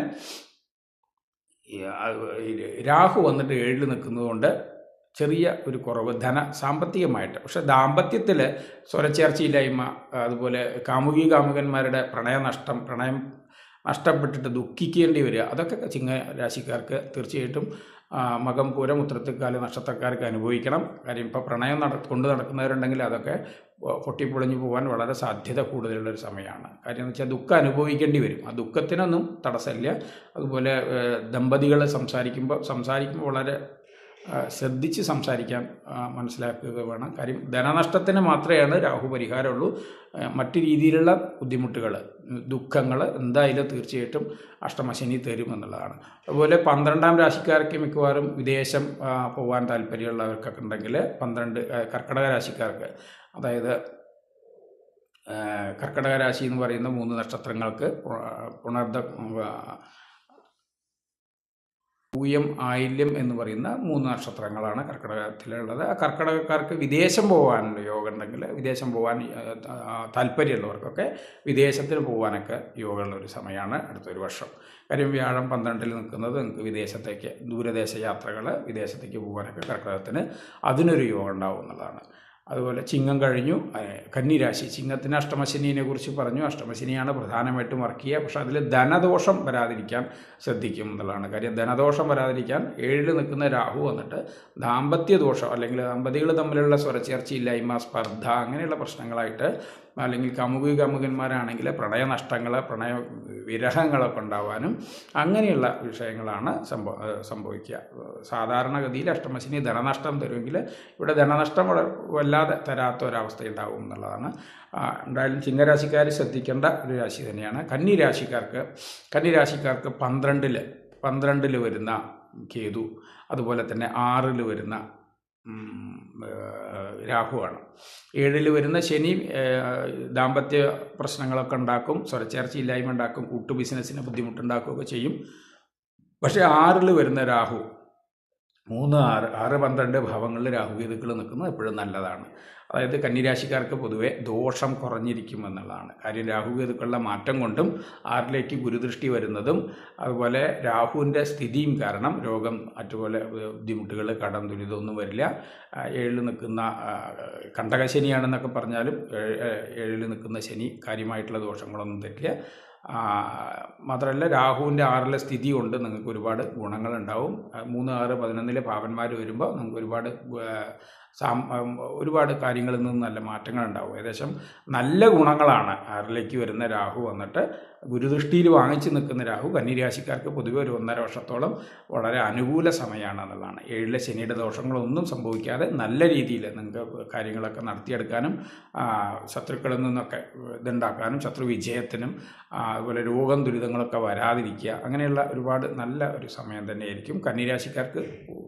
രാഹു വന്നിട്ട് ഏഴിൽ നിൽക്കുന്നതുകൊണ്ട് ചെറിയ ഒരു കുറവ് ധന സാമ്പത്തികമായിട്ട്. പക്ഷെ ദാമ്പത്യത്തിൽ സ്വരച്ചേർച്ചയില്ലായ്മ അതുപോലെ കാമുകി കാമുകന്മാരുടെ പ്രണയനഷ്ടം പ്രണയം നഷ്ടപ്പെട്ടിട്ട് ദുഃഖിക്കേണ്ടി വരിക അതൊക്കെ ചിങ്ങ രാശിക്കാർക്ക് തീർച്ചയായിട്ടും മകം പൂരം ഉത്രത്തിക്കാൽ നക്ഷത്രക്കാർക്ക് അനുഭവിക്കണം. കാര്യം ഇപ്പോൾ പ്രണയം നട കൊണ്ട് നടക്കുന്നവരുണ്ടെങ്കിൽ അതൊക്കെ പൊട്ടിപ്പൊളിഞ്ഞു പോകാൻ വളരെ സാധ്യത കൂടുതലുള്ളൊരു സമയമാണ്. കാര്യം എന്ന് വെച്ചാൽ ദുഃഖം അനുഭവിക്കേണ്ടി വരും. ആ ദുഃഖത്തിനൊന്നും തടസ്സമില്ല. അതുപോലെ ദമ്പതികൾ സംസാരിക്കുമ്പോൾ സംസാരിക്കുമ്പോൾ വളരെ ശ്രദ്ധിച്ച് സംസാരിക്കാൻ മനസ്സിലാക്കുക വേണം. കാര്യം ധനനഷ്ടത്തിന് മാത്രമേ രാഹു പരിഹാരമുള്ളൂ. മറ്റു രീതിയിലുള്ള ബുദ്ധിമുട്ടുകൾ ദുഃഖങ്ങൾ എന്തായാലും തീർച്ചയായിട്ടും അഷ്ടമശനി തരുമെന്നുള്ളതാണ് അതുപോലെ പന്ത്രണ്ടാം രാശിക്കാർക്ക് മിക്കവാറും വിദേശം പോകാൻ താല്പര്യമുള്ളവർക്കൊക്കെ ഉണ്ടെങ്കിൽ പന്ത്രണ്ട് കർക്കിടക രാശിക്കാർക്ക് അതായത് കർക്കടക രാശി എന്ന് പറയുന്ന മൂന്ന് നക്ഷത്രങ്ങൾക്ക് പുണർദ പൂയം ആയില്യം എന്ന് പറയുന്ന മൂന്ന് നക്ഷത്രങ്ങളാണ് കർക്കിടകത്തിലുള്ളത്. കർക്കിടകക്കാർക്ക് വിദേശം പോകാനുള്ള യോഗം ഉണ്ടെങ്കിൽ വിദേശം പോകാൻ താല്പര്യമുള്ളവർക്കൊക്കെ വിദേശത്തിന് പോകാനൊക്കെ യോഗമുള്ള ഒരു സമയമാണ് അടുത്തൊരു വർഷം. കാര്യം വ്യാഴം പന്ത്രണ്ടിൽ നിൽക്കുന്നത് നിങ്ങൾക്ക് വിദേശത്തേക്ക് ദൂരദേശ യാത്രകൾ വിദേശത്തേക്ക് പോകാനൊക്കെ കർക്കിടകത്തിന് അതിനൊരു യോഗം ഉണ്ടാവും എന്നുള്ളതാണ് അതുപോലെ ചിങ്ങം കഴിഞ്ഞു. കന്നിരാശി. ചിങ്ങത്തിന് അഷ്ടമശനിയെ കുറിച്ച് പറഞ്ഞു. അഷ്ടമശനിയാണ് പ്രധാനമായിട്ടും വർക്ക് ചെയ്യുക. പക്ഷേ അതിൽ ധനദോഷം വരാതിരിക്കാൻ ശ്രദ്ധിക്കും എന്നുള്ളതാണ് കാര്യം. ധനദോഷം വരാതിരിക്കാൻ ഏഴിൽ നിൽക്കുന്ന രാഹു വന്നിട്ട് ദാമ്പത്യ ദോഷം അല്ലെങ്കിൽ ദമ്പതികൾ തമ്മിലുള്ള സ്വരച്ചേർച്ചയില്ലായ്മ സ്പർദ്ധ അങ്ങനെയുള്ള പ്രശ്നങ്ങളായിട്ട് അല്ലെങ്കിൽ കമുകി കമുകന്മാരാണെങ്കിൽ പ്രണയനഷ്ടങ്ങൾ പ്രണയ വിരഹങ്ങളൊക്കെ ഉണ്ടാവാനും അങ്ങനെയുള്ള വിഷയങ്ങളാണ് സംഭവ സംഭവിക്കുക. സാധാരണഗതിയിൽ അഷ്ടമശനി ധനനഷ്ടം തരുമെങ്കിൽ ഇവിടെ ധനനഷ്ടം വല്ലാതെ തരാത്ത ഒരവസ്ഥ ഉണ്ടാവും എന്നുള്ളതാണ് എന്തായാലും ചിങ്ങരാശിക്കാർ ശ്രദ്ധിക്കേണ്ട ഒരു രാശി തന്നെയാണ്. കന്നി രാശിക്കാർക്ക് കന്നി രാശിക്കാർക്ക് പന്ത്രണ്ടിൽ പന്ത്രണ്ടിൽ വരുന്ന കേതു അതുപോലെ തന്നെ ആറിൽ വരുന്ന രാഹുവാണ് ഏഴിൽ വരുന്ന ശനി ദാമ്പത്യ പ്രശ്നങ്ങളൊക്കെ ഉണ്ടാക്കും. സ്വരച്ചേർച്ചയില്ലായ്മ ഉണ്ടാക്കും. കൂട്ടു ബിസിനസ്സിന് ബുദ്ധിമുട്ടുണ്ടാക്കുകയൊക്കെ ചെയ്യും. പക്ഷേ ആറിൽ വരുന്ന രാഹു മൂന്ന് ആറ് ആറ് പന്ത്രണ്ട് ഭാവങ്ങളിൽ രാഹുകേതുക്കൾ നിൽക്കുന്നത് എപ്പോഴും നല്ലതാണ്. അതായത് കന്നിരാശിക്കാർക്ക് പൊതുവെ ദോഷം കുറഞ്ഞിരിക്കും എന്നുള്ളതാണ് കാര്യം രാഹുകേതുക്കളുടെ മാറ്റം കൊണ്ടും ആറിലേക്ക് ഗുരുദൃഷ്ടി വരുന്നതും അതുപോലെ രാഹുവിന്റെ സ്ഥിതിയും കാരണം രോഗം മറ്റുപോലെ ബുദ്ധിമുട്ടുകൾ കടം ദുരിതമൊന്നും വരില്ല. ഏഴിൽ നിൽക്കുന്ന കണ്ടകശനിയാണെന്നൊക്കെ പറഞ്ഞാലും ഏഴിൽ നിൽക്കുന്ന ശനി കാര്യമായിട്ടുള്ള ദോഷങ്ങളൊന്നും തരില്ല. മാത്രമല്ല രാഹുവിന്റെ ആറിലെ സ്ഥിതി കൊണ്ട് നിങ്ങൾക്ക് ഒരുപാട് ഗുണങ്ങളുണ്ടാവും. മൂന്ന് ആറ് പതിനൊന്നിലെ പാവന്മാർ വരുമ്പോൾ നിങ്ങൾക്ക് ഒരുപാട് ഒരുപാട് കാര്യങ്ങളിൽ നിന്ന് നല്ല മാറ്റങ്ങളുണ്ടാവും. ഏകദേശം നല്ല ഗുണങ്ങളാണ് ആറിലേക്ക് വരുന്ന രാഹു വന്നിട്ട്. ഗുരുദൃഷ്ടിയിൽ വാങ്ങിച്ചു നിൽക്കുന്ന രാഹു കന്നിരാശിക്കാർക്ക് പൊതുവെ ഒരു ഒന്നര വർഷത്തോളം വളരെ അനുകൂല സമയമാണ് എന്നുള്ളതാണ്. ഏഴിലെ ശനിയുടെ ദോഷങ്ങളൊന്നും സംഭവിക്കാതെ നല്ല രീതിയിൽ നിങ്ങൾക്ക് കാര്യങ്ങളൊക്കെ നടത്തിയെടുക്കാനും ശത്രുക്കളിൽ നിന്നൊക്കെ ഇതുണ്ടാക്കാനും ശത്രു വിജയത്തിനും അതുപോലെ രോഗം ദുരിതങ്ങളൊക്കെ വരാതിരിക്കുക അങ്ങനെയുള്ള ഒരുപാട് നല്ല ഒരു സമയം തന്നെയായിരിക്കും. കന്നിരാശിക്കാർക്ക്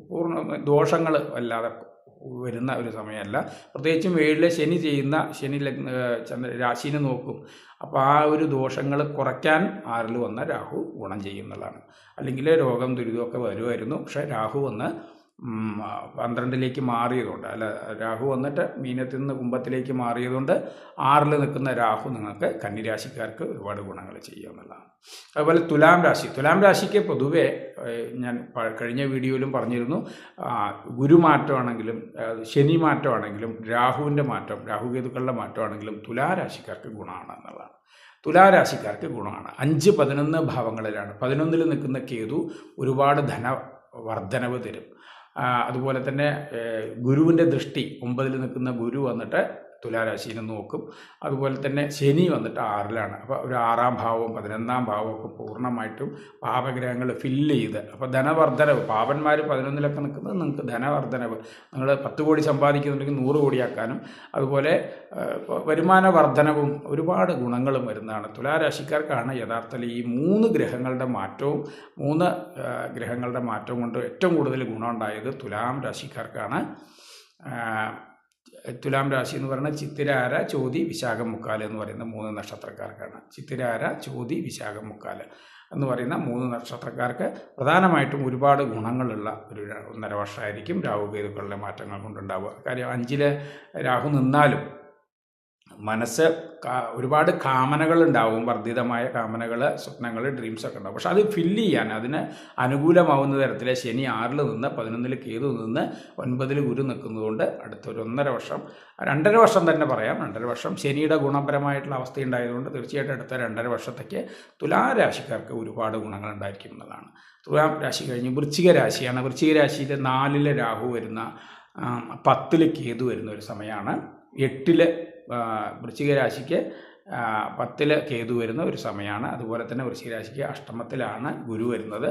പൂർണ ദോഷങ്ങൾ വല്ലാതെ വരുന്ന ഒരു സമയമല്ല. പ്രത്യേകിച്ചും ഏഴിലെ ശനി ചെയ്യുന്ന ശനി ലഗ്ന ചന്ദ്ര രാശിനെ നോക്കും. അപ്പോൾ ആ ഒരു ദോഷങ്ങൾ കുറയ്ക്കാൻ ആറിൽ വന്ന രാഹു ഗുണം ചെയ്യുന്നതാണ്. അല്ലെങ്കിൽ രോഗം ദുരിതമൊക്കെ വരുമായിരുന്നു പക്ഷേ രാഹു വന്ന് പന്ത്രണ്ടിലേക്ക് മാറിയതുകൊണ്ട് അല്ല രാഹു വന്നിട്ട് മീനത്തിൽ നിന്ന് കുംഭത്തിലേക്ക് മാറിയതുകൊണ്ട് ആറിൽ നിൽക്കുന്ന രാഹു നിങ്ങൾക്ക് കന്നിരാശിക്കാർക്ക് ഒരുപാട് ഗുണങ്ങൾ ചെയ്യുമെന്നുള്ളതാണ് അതുപോലെ തുലാം രാശി. തുലാം രാശിക്ക് പൊതുവെ ഞാൻ കഴിഞ്ഞ വീഡിയോയിലും പറഞ്ഞിരുന്നു ഗുരുമാറ്റമാണെങ്കിലും ശനി മാറ്റമാണെങ്കിലും രാഹുവിന്റെ മാറ്റം രാഹുകേതുക്കളുടെ മാറ്റമാണെങ്കിലും തുലാരാശിക്കാർക്ക് ഗുണമാണ് എന്നുള്ളതാണ്. തുലാരാശിക്കാർക്ക് ഗുണമാണ്. അഞ്ച് പതിനൊന്ന് ഭാവങ്ങളിലാണ്. പതിനൊന്നിൽ നിൽക്കുന്ന കേതു ഒരുപാട് ധന വർധനവ് തരും. അതുപോലെ തന്നെ ഗുരുവിന്റെ ദൃഷ്ടി ഒമ്പതിൽ നിൽക്കുന്ന ഗുരു വന്നിട്ട് തുലാരാശിനെ നോക്കും. അതുപോലെ തന്നെ ശനി വന്നിട്ട് ആറിലാണ്. അപ്പോൾ ഒരു ആറാം ഭാവവും പതിനൊന്നാം ഭാവവും ഒക്കെ പൂർണമായിട്ടും പാപഗ്രഹങ്ങൾ ഫില്ല് ചെയ്ത്. അപ്പോൾ ധനവർദ്ധനവ് പാപന്മാർ പതിനൊന്നിലൊക്കെ നിൽക്കുന്നത് നിങ്ങൾക്ക് ധനവർദ്ധനവ്. നിങ്ങൾ പത്ത് കോടി സമ്പാദിക്കുന്നുണ്ടെങ്കിൽ നൂറ് കോടിയാക്കാനും. അതുപോലെ വരുമാന വർധനവും ഒരുപാട് ഗുണങ്ങളും വരുന്നതാണ്. തുലാരാശിക്കാർക്കാണ് യഥാർത്ഥത്തിൽ ഈ മൂന്ന് ഗ്രഹങ്ങളുടെ മാറ്റവും മൂന്ന് ഗ്രഹങ്ങളുടെ മാറ്റവും കൊണ്ട് ഏറ്റവും കൂടുതൽ ഗുണമുണ്ടായത് തുലാം രാശിക്കാർക്കാണ്. തുലാം രാശി എന്ന് പറയുന്നത് ചിത്തിരാര ചോതി വിശാഖം മുക്കാൽ എന്ന് പറയുന്ന മൂന്ന് നക്ഷത്രക്കാർക്കാണ്. ചിത്തിരാര ചോതി വിശാഖം മുക്കാൽ എന്ന് പറയുന്ന മൂന്ന് നക്ഷത്രക്കാർക്ക് പ്രധാനമായിട്ടും ഒരുപാട് ഗുണങ്ങളുള്ള ഒരു ഒന്നര വർഷമായിരിക്കും രാഹുകേതുക്കളുടെ മാറ്റങ്ങൾ കൊണ്ടുണ്ടാവുക. കാര്യം അഞ്ചിലെ രാഹു നിന്നാലും മനസ്സ് കാ- കാമനകൾ ഉണ്ടാവും വർദ്ധിതമായ കാമനകൾ സ്വപ്നങ്ങൾ ഡ്രീംസ് ഒക്കെ ഉണ്ടാവും. പക്ഷെ അത് ഫില്ല് ചെയ്യാൻ അതിന് അനുകൂലമാവുന്ന തരത്തിൽ ശനി ആറിൽ നിന്ന് പതിനൊന്നിൽ കേതു നിന്ന് ഒൻപതിൽ ഗുരു നിൽക്കുന്നതുകൊണ്ട് അടുത്തൊരു ഒന്നര വർഷം രണ്ടര വർഷം തന്നെ പറയാം രണ്ടര വർഷം. ശനിയുടെ ഗുണപരമായിട്ടുള്ള അവസ്ഥ ഉണ്ടായതുകൊണ്ട് തീർച്ചയായിട്ടും അടുത്ത രണ്ടര വർഷത്തേക്ക് തുലാരാശിക്കാർക്ക് ഒരുപാട് ഗുണങ്ങൾ ഉണ്ടായിരിക്കും എന്നതാണ്. തുലാം രാശി കഴിഞ്ഞ് വൃശ്ചിക രാശിയാണ്. വൃശ്ചിക രാശിയിൽ നാലിലെ രാഹു വരുന്ന പത്തിൽ കേതു വരുന്ന ഒരു സമയമാണ്. എട്ടിൽ വൃശ്ചിക രാശിക്ക് പത്തിൽ കേതു വരുന്ന ഒരു സമയമാണ്. അതുപോലെ തന്നെ വൃശ്ചിക രാശിക്ക് അഷ്ടമത്തിലാണ് ഗുരു വരുന്നത്.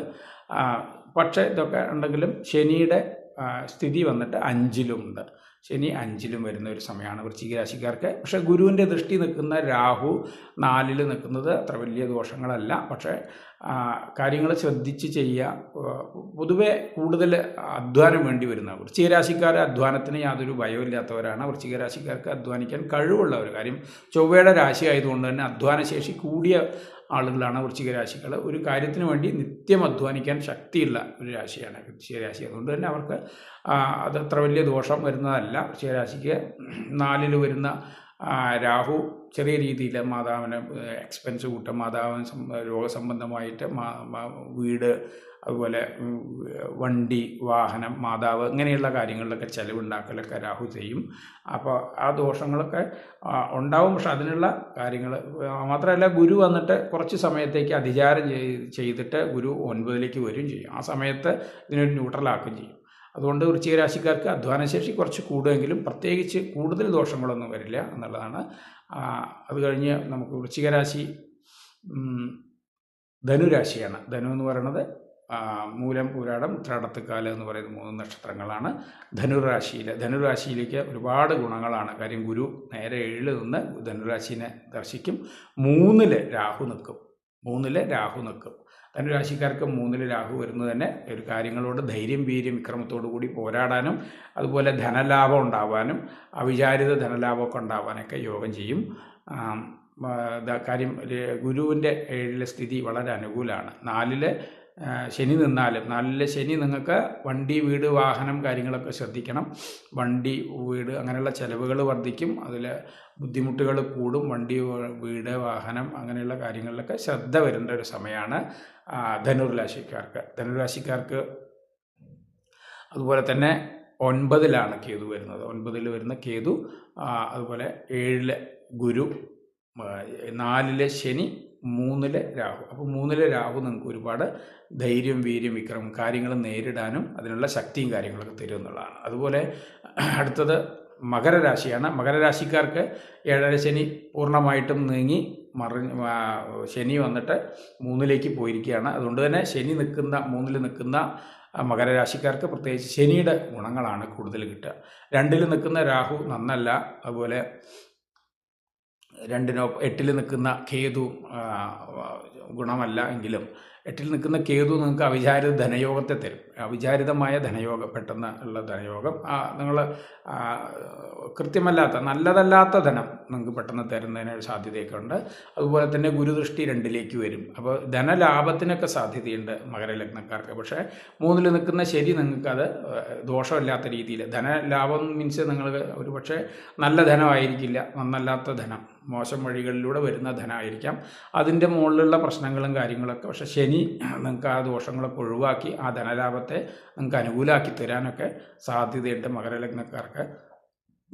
പക്ഷേ ഇതൊക്കെ ഉണ്ടെങ്കിലും ശനിയുടെ സ്ഥിതി വന്നിട്ട് അഞ്ചിലുമുണ്ട് ശനി അഞ്ചിലും വരുന്ന ഒരു സമയമാണ് വൃശ്ചിക രാശിക്കാർക്ക്. പക്ഷേ ഗുരുവിന്റെ ദൃഷ്ടി നിൽക്കുന്ന രാഹു നാലിൽ നിൽക്കുന്നത് അത്ര വലിയ ദോഷങ്ങളല്ല. പക്ഷേ കാര്യങ്ങൾ ശ്രദ്ധിച്ച് ചെയ്യുക പൊതുവെ കൂടുതൽ അധ്വാനം വേണ്ടി വരുന്ന വൃശ്ചിക രാശിക്കാർ അധ്വാനത്തിന് യാതൊരു ഭയമില്ലാത്തവരാണ് വൃശ്ചിക രാശിക്കാർക്ക് അധ്വാനിക്കാൻ കഴിവുള്ളവർ കാര്യം. ചൊവ്വയുടെ രാശി ആയതുകൊണ്ട് തന്നെ അധ്വാനശേഷി കൂടിയ ആളുകളാണ് വൃശ്ചിക രാശികൾ ഒരു കാര്യത്തിന് വേണ്ടി നിത്യം അധ്വാനിക്കാൻ ശക്തിയുള്ള ഒരു രാശിയാണ് വൃശ്ചിക രാശി അതുകൊണ്ട് തന്നെ അവർക്ക് അതത്ര വലിയ ദോഷം വരുന്നതല്ല. വൃശ്ചിക രാശിക്ക് നാലിൽ വരുന്ന രാഹു ചെറിയ രീതിയിൽ മാതാവിന് എക്സ്പെൻസ് കൂട്ടും. മാതാവിന് രോഗസംബന്ധമായിട്ട് വീട് അതുപോലെ വണ്ടി വാഹനം മാതാവ് ഇങ്ങനെയുള്ള കാര്യങ്ങളിലൊക്കെ ചെലവുണ്ടാക്കലൊക്കെ രാഹു ചെയ്യും. അപ്പോൾ ആ ദോഷങ്ങളൊക്കെ ഉണ്ടാവും. പക്ഷെ അതിനുള്ള കാര്യങ്ങൾ മാത്രമല്ല ഗുരു വന്നിട്ട് കുറച്ച് സമയത്തേക്ക് അധികാരം ചെയ്തിട്ട് ഗുരു ഒൻപതിലേക്ക് വരും ചെയ്യും. ആ സമയത്ത് ഇതിനൊരു ന്യൂട്രലാക്കുകയും ചെയ്യും. അതുകൊണ്ട് വൃശ്ചികരാശിക്കാർക്ക് അധ്വാനശേഷി കുറച്ച് കൂടുമെങ്കിലും പ്രത്യേകിച്ച് കൂടുതൽ ദോഷങ്ങളൊന്നും വരില്ല എന്നുള്ളതാണ്. അത് കഴിഞ്ഞ് നമുക്ക് വൃശ്ചികരാശി ധനുരാശിയാണ്. ധനു എന്ന് പറയുന്നത് മൂലം പൂരാടം ഉത്രാടത്തുകാൽ എന്ന് പറയുന്ന മൂന്ന് നക്ഷത്രങ്ങളാണ് ധനുരാശിയിൽ ധനുരാശിയിലേക്ക് ഒരുപാട് ഗുണങ്ങളാണ്. കാര്യം ഗുരു നേരെ ഏഴിൽ നിന്ന് ധനുരാശിനെ ദർശിക്കും. മൂന്നിൽ രാഹു നിൽക്കും. മൂന്നിൽ രാഹു നിൽക്കും. ധനുരാശിക്കാർക്ക് മൂന്നിൽ രാഹു വരുന്നത് തന്നെ ഒരു കാര്യങ്ങളോട് ധൈര്യം വീര്യം വിക്രമത്തോടു കൂടി പോരാടാനും അതുപോലെ ധനലാഭം ഉണ്ടാവാനും അവിചാരിത ധനലാഭമൊക്കെ ഉണ്ടാവാനൊക്കെ യോഗം ചെയ്യും. കാര്യം ഗുരുവിന്റെ ഏഴിലെ സ്ഥിതി വളരെ അനുകൂലമാണ്. നാലിൽ ആ, ശനി നിന്നാലും നല്ല ശനി നിങ്ങൾക്ക് വണ്ടി വീട് വാഹനം കാര്യങ്ങളൊക്കെ ശ്രദ്ധിക്കണം. വണ്ടി വീട് അങ്ങനെയുള്ള ചിലവുകൾ വർദ്ധിക്കും. അതിൽ ബുദ്ധിമുട്ടുകൾ കൂടും. വണ്ടി വീട് വാഹനം അങ്ങനെയുള്ള കാര്യങ്ങളിലൊക്കെ ശ്രദ്ധ വരേണ്ട ഒരു സമയമാണ്. ധനുർരാശിക്കാർക്ക് ധനുരാശിക്കാർക്ക്. അതുപോലെ തന്നെ ഒൻപതിലാണ് കേതു വരുന്നത്. ഒൻപതിൽ വരുന്ന കേതു അതുപോലെ ഏഴിലെ ഗുരു നാലിലെ ശനി മൂന്നിലെ രാഹു. അപ്പോൾ മൂന്നിലെ രാഹു നിങ്ങൾക്ക് ഒരുപാട് ധൈര്യം വീര്യം വിക്രമം കാര്യങ്ങൾ നേരിടാനും അതിനുള്ള ശക്തിയും കാര്യങ്ങളൊക്കെ തരും എന്നുള്ളതാണ്. അതുപോലെ അടുത്തത് മകരരാശിയാണ്. മകരരാശിക്കാർക്ക് ഏഴര ശനി പൂർണമായിട്ടും നീങ്ങി മറിഞ്ഞ് ശനി വന്നിട്ട് മൂന്നിലേക്ക് പോയിരിക്കുകയാണ്. അതുകൊണ്ട് തന്നെ ശനി നിൽക്കുന്ന മൂന്നിൽ നിൽക്കുന്ന മകരരാശിക്കാർക്ക് പ്രത്യേകിച്ച് ശനിയുടെ ഗുണങ്ങളാണ് കൂടുതൽ കിട്ടുക. രണ്ടിൽ നിൽക്കുന്ന രാഹു നന്നല്ല. അതുപോലെ രണ്ടിനോ എട്ടിൽ നിൽക്കുന്ന കേതു ഗുണമല്ല എങ്കിലും എട്ടിൽ നിൽക്കുന്ന കേതു നിങ്ങൾക്ക് അവിചാരിത ധനയോഗത്തെ തരും. അവിചാരിതമായ ധനയോഗം പെട്ടെന്ന് ഉള്ള ധനയോഗം. നിങ്ങൾ കൃത്യമല്ലാത്ത നല്ലതല്ലാത്ത ധനം നിങ്ങൾക്ക് പെട്ടെന്ന് തരുന്നതിന് സാധ്യതയൊക്കെ ഉണ്ട് അതുപോലെ തന്നെ ഗുരുദൃഷ്ടി രണ്ടിലേക്ക് വരും. അപ്പോൾ ധനലാഭത്തിനൊക്കെ സാധ്യതയുണ്ട് മകരലഗ്നക്കാർക്ക്. പക്ഷേ മൂന്നിൽ നിൽക്കുന്ന ശരി നിങ്ങൾക്കത് ദോഷമില്ലാത്ത രീതിയിൽ ധനലാഭം മീൻസ് നിങ്ങൾ ഒരു പക്ഷേ നല്ല ധനമായിരിക്കില്ല നന്നല്ലാത്ത ധനം മോശം വഴികളിലൂടെ വരുന്ന ധനമായിരിക്കാം. അതിന്റെ മുകളിലുള്ള പ്രശ്നങ്ങളും കാര്യങ്ങളൊക്കെ പക്ഷേ ശനി നിങ്ങൾക്ക് ആ ദോഷങ്ങളൊക്കെ ഒഴിവാക്കി ആ ധനലാഭത്തെ നിങ്ങൾക്ക് അനുകൂലമാക്കി തരാനൊക്കെ സാധ്യതയുണ്ട് മകരലഗ്നക്കാർക്ക്.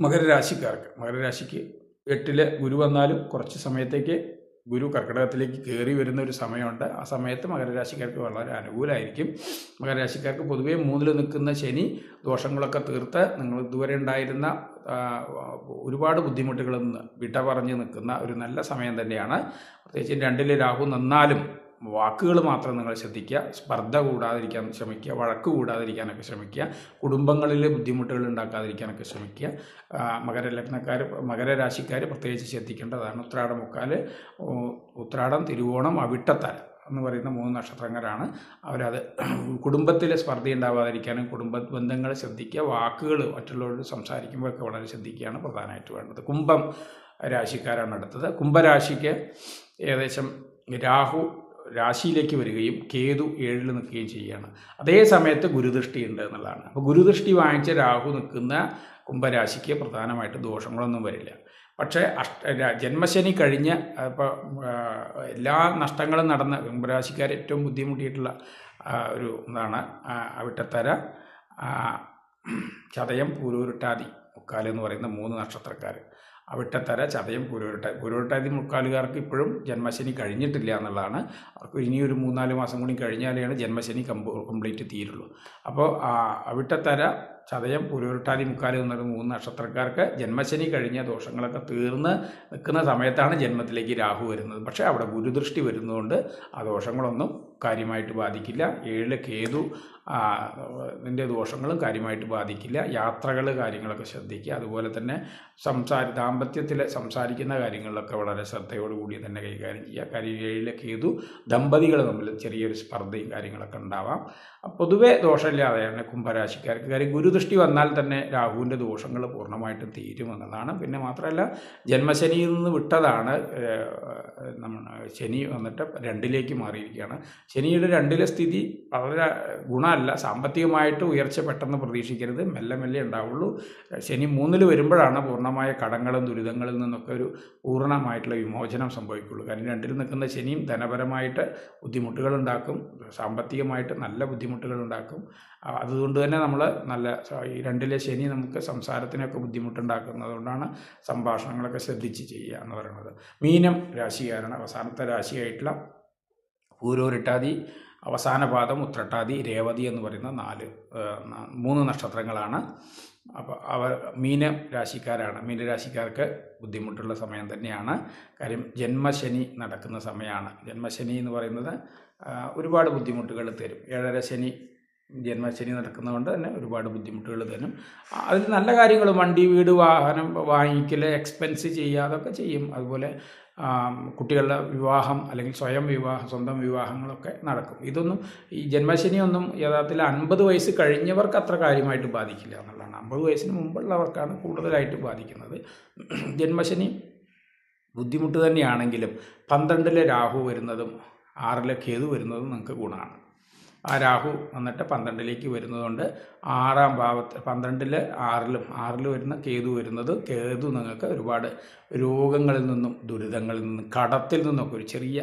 മകരരാശിക്കാർക്ക്. മകരരാശിക്ക് എട്ടിലെ ഗുരു വന്നാലും കുറച്ച് സമയത്തേക്ക് ഗുരു കർക്കിടകത്തിലേക്ക് കയറി വരുന്ന ഒരു സമയമുണ്ട്. ആ സമയത്ത് മകരരാശിക്കാർക്ക് വളരെ അനുകൂലമായിരിക്കും മകരരാശിക്കാർക്ക് പൊതുവേ മൂന്നിൽ നിൽക്കുന്ന ശനി ദോഷങ്ങളൊക്കെ തീർത്ത് നിങ്ങൾ ഇതുവരെ ഉണ്ടായിരുന്ന ഒരുപാട് ബുദ്ധിമുട്ടുകളിൽ നിന്ന് വിട പറഞ്ഞ് നിൽക്കുന്ന ഒരു നല്ല സമയം തന്നെയാണ്. പ്രത്യേകിച്ച് രണ്ടിലെ രാഹു നിന്നാലും വാക്കുകൾ മാത്രം നിങ്ങൾ ശ്രദ്ധിക്കുക സ്പർദ്ധ കൂടാതിരിക്കാൻ ശ്രമിക്കുക വഴക്ക് കൂടാതിരിക്കാനൊക്കെ ശ്രമിക്കുക കുടുംബങ്ങളിൽ ബുദ്ധിമുട്ടുകൾ ഉണ്ടാക്കാതിരിക്കാനൊക്കെ ശ്രമിക്കുക. മകരലഗ്നക്കാർ മകരരാശിക്കാർ പ്രത്യേകിച്ച് ശ്രദ്ധിക്കേണ്ടതാണ്. ഉത്രാടം മുക്കാൽ ഉത്രാടം തിരുവോണം അവിട്ടത്താൽ എന്ന് പറയുന്ന മൂന്ന് നക്ഷത്രങ്ങളാണ്. അവരത് കുടുംബത്തിലെ സ്പർദ്ധ ഉണ്ടാവാതിരിക്കാനും കുടുംബ ബന്ധങ്ങൾ ശ്രദ്ധിക്കുക വാക്കുകൾ മറ്റുള്ളവരോട് സംസാരിക്കുമ്പോഴൊക്കെ വളരെ ശ്രദ്ധിക്കുകയാണ് പ്രധാനമായിട്ട് വേണ്ടത്. കുംഭം രാശിക്കാരാണ് അടുത്തത്. കുംഭരാശിക്ക് ഏകദേശം രാഹു രാശിയിലേക്ക് വരികയും കേതു ഏഴിൽ നിൽക്കുകയും ചെയ്യുകയാണ്. അതേ സമയത്ത് ഗുരുദൃഷ്ടി ഉണ്ട് എന്നുള്ളതാണ്. അപ്പോൾ ഗുരുദൃഷ്ടി വാങ്ങിച്ച രാഹു നിൽക്കുന്ന കുംഭരാശിക്ക് പ്രധാനമായിട്ട് ദോഷങ്ങളൊന്നും വരില്ല. പക്ഷേ അഷ്ട ജന്മശനി കഴിഞ്ഞ് ഇപ്പോൾ എല്ലാ നഷ്ടങ്ങളും നടന്ന കുംഭരാശിക്കാർ ഏറ്റവും ബുദ്ധിമുട്ടിയിട്ടുള്ള ഒരു എന്താണ് അവിട്ടത്തര ചതയം പൂരൂരുട്ടാതി മുക്കാൽ എന്ന് പറയുന്ന മൂന്ന് നക്ഷത്രക്കാർ അവിട്ടത്തര ചതയം കുരുവരട്ട കുരുവരട്ടാതി മുക്കാലുകാർക്ക് ഇപ്പോഴും ജന്മശനി കഴിഞ്ഞിട്ടില്ല എന്നുള്ളതാണ്. അവർക്ക് ഇനിയൊരു മൂന്നാൽ മാസം കൂടി കഴിഞ്ഞാലാണ് ജന്മശനി കംപ്ലീറ്റ് തീരുള്ളൂ. അപ്പോൾ അവിട്ടത്തര ചതയം പുരുരുട്ടാതി മുക്കാലി എന്ന് പറയുന്ന മൂന്ന് നക്ഷത്രക്കാർക്ക് ജന്മശനി കഴിഞ്ഞ ദോഷങ്ങളൊക്കെ തീർന്ന് നിൽക്കുന്ന സമയത്താണ് ജന്മത്തിലേക്ക് രാഹു വരുന്നത്. പക്ഷേ അവിടെ ഗുരുദൃഷ്ടി വരുന്നതുകൊണ്ട് ആ ദോഷങ്ങളൊന്നും കാര്യമായിട്ട് ബാധിക്കില്ല. ഏഴ് കേതു ഇതിന്റെ ദോഷങ്ങളും കാര്യമായിട്ട് ബാധിക്കില്ല. യാത്രകൾ കാര്യങ്ങളൊക്കെ ശ്രദ്ധിക്കുക. അതുപോലെ തന്നെ സംസാര ദാമ്പത്യത്തിൽ സംസാരിക്കുന്ന കാര്യങ്ങളിലൊക്കെ വളരെ ശ്രദ്ധയോടുകൂടി തന്നെ കൈകാര്യം ചെയ്യുക. കാര്യം ഏഴിലെ കേതു ദമ്പതികൾ തമ്മിൽ ചെറിയൊരു സ്പർദ്ധയും കാര്യങ്ങളൊക്കെ ഉണ്ടാവാം. പൊതുവേ ദോഷമില്ലാതെയാണ് കുംഭരാശിക്കാർക്ക്. കാര്യം ഗുരുദൃഷ്ടി വന്നാൽ തന്നെ രാഹുവിന്റെ ദോഷങ്ങൾ പൂർണമായിട്ടും തീരുമെന്നതാണ് പിന്നെ മാത്രമല്ല ജന്മശനിയിൽ നിന്ന് വിട്ടതാണ് നമ്മൾ നമ്മ ശനി വന്നിട്ട് രണ്ടിലേക്ക് മാറിയിരിക്കുകയാണ്. ശനിയുടെ രണ്ടിലെ സ്ഥിതി വളരെ ഗുണമല്ല. സാമ്പത്തികമായിട്ട് ഉയർച്ച പെട്ടെന്ന് പ്രതീക്ഷിക്കരുത്. മെല്ലെ മെല്ലെ ഉണ്ടാവുള്ളൂ. ശനി മൂന്നിൽ വരുമ്പോഴാണ് പൂർണമായ കടങ്ങളും ദുരിതങ്ങളിൽ നിന്നൊക്കെ ഒരു പൂർണമായിട്ടുള്ള വിമോചനം സംഭവിക്കുള്ളൂ കാരണം രണ്ടിൽ നിൽക്കുന്ന ശനിയും ധനപരമായിട്ട് ബുദ്ധിമുട്ടുകൾ ഉണ്ടാക്കും. സാമ്പത്തികമായിട്ട് നല്ല ബുദ്ധിമുട്ടുകൾ ഉണ്ടാക്കും. അതുകൊണ്ട് തന്നെ നമ്മൾ നല്ല ഈ രണ്ടിലെ ശനി നമുക്ക് സംസാരത്തിനൊക്കെ ബുദ്ധിമുട്ടുണ്ടാക്കുന്നതുകൊണ്ടാണ് സംഭാഷണങ്ങളൊക്കെ ശ്രദ്ധിച്ച് ചെയ്യുക എന്ന് പറയുന്നത്. മീനം രാശികാരാണ്. അവസാനത്തെ രാശിയായിട്ടുള്ള പൂരോരിട്ടാതി അവസാന പാദം ഉത്രട്ടാതി രേവതി എന്ന് പറയുന്ന നാല് മൂന്ന് നക്ഷത്രങ്ങളാണ്. അപ്പോൾ അവർ മീന രാശിക്കാരാണ്. മീനരാശിക്കാർക്ക് ബുദ്ധിമുട്ടുള്ള സമയം തന്നെയാണ്. കാര്യം ജന്മശനി നടക്കുന്ന സമയമാണ്. ജന്മശനി എന്ന് പറയുന്നത് ഒരുപാട് ബുദ്ധിമുട്ടുകൾ തരും. ഏഴര ശനി ജന്മശനി നടക്കുന്നതുകൊണ്ട് തന്നെ ഒരുപാട് ബുദ്ധിമുട്ടുകൾ തരും. അതിൽ നല്ല കാര്യങ്ങൾ വണ്ടി വീട് വാഹനം വാങ്ങിക്കൽ എക്സ്പെൻസ് ചെയ്യുക അതൊക്കെ ചെയ്യും. അതുപോലെ കുട്ടികളുടെ വിവാഹം അല്ലെങ്കിൽ സ്വയം വിവാഹം സ്വന്തം വിവാഹങ്ങളൊക്കെ നടക്കും. ഇതൊന്നും ഈ ജന്മശനിയൊന്നും യഥാർത്ഥത്തിൽ അൻപത് വയസ്സ് കഴിഞ്ഞവർക്ക് അത്ര കാര്യമായിട്ട് ബാധിക്കില്ല എന്നുള്ളതാണ്. അമ്പത് വയസ്സിന് മുമ്പുള്ളവർക്കാണ് കൂടുതലായിട്ട് ബാധിക്കുന്നത്. ജന്മശനി ബുദ്ധിമുട്ട് തന്നെയാണെങ്കിലും പന്ത്രണ്ടിലെ രാഹു വരുന്നതും ആറിലെ കേതു വരുന്നതും നമുക്ക് ഗുണമാണ്. ആ രാഹു വന്നിട്ട് പന്ത്രണ്ടിലേക്ക് വരുന്നതുകൊണ്ട് ആറാം ഭാവത്ത് പന്ത്രണ്ടിൽ ആറിലും ആറിൽ വരുന്ന കേതു വരുന്നത് കേതു നിങ്ങൾക്ക് ഒരുപാട് രോഗങ്ങളിൽ നിന്നും ദുരിതങ്ങളിൽ നിന്നും കടത്തിൽ നിന്നൊക്കെ ഒരു ചെറിയ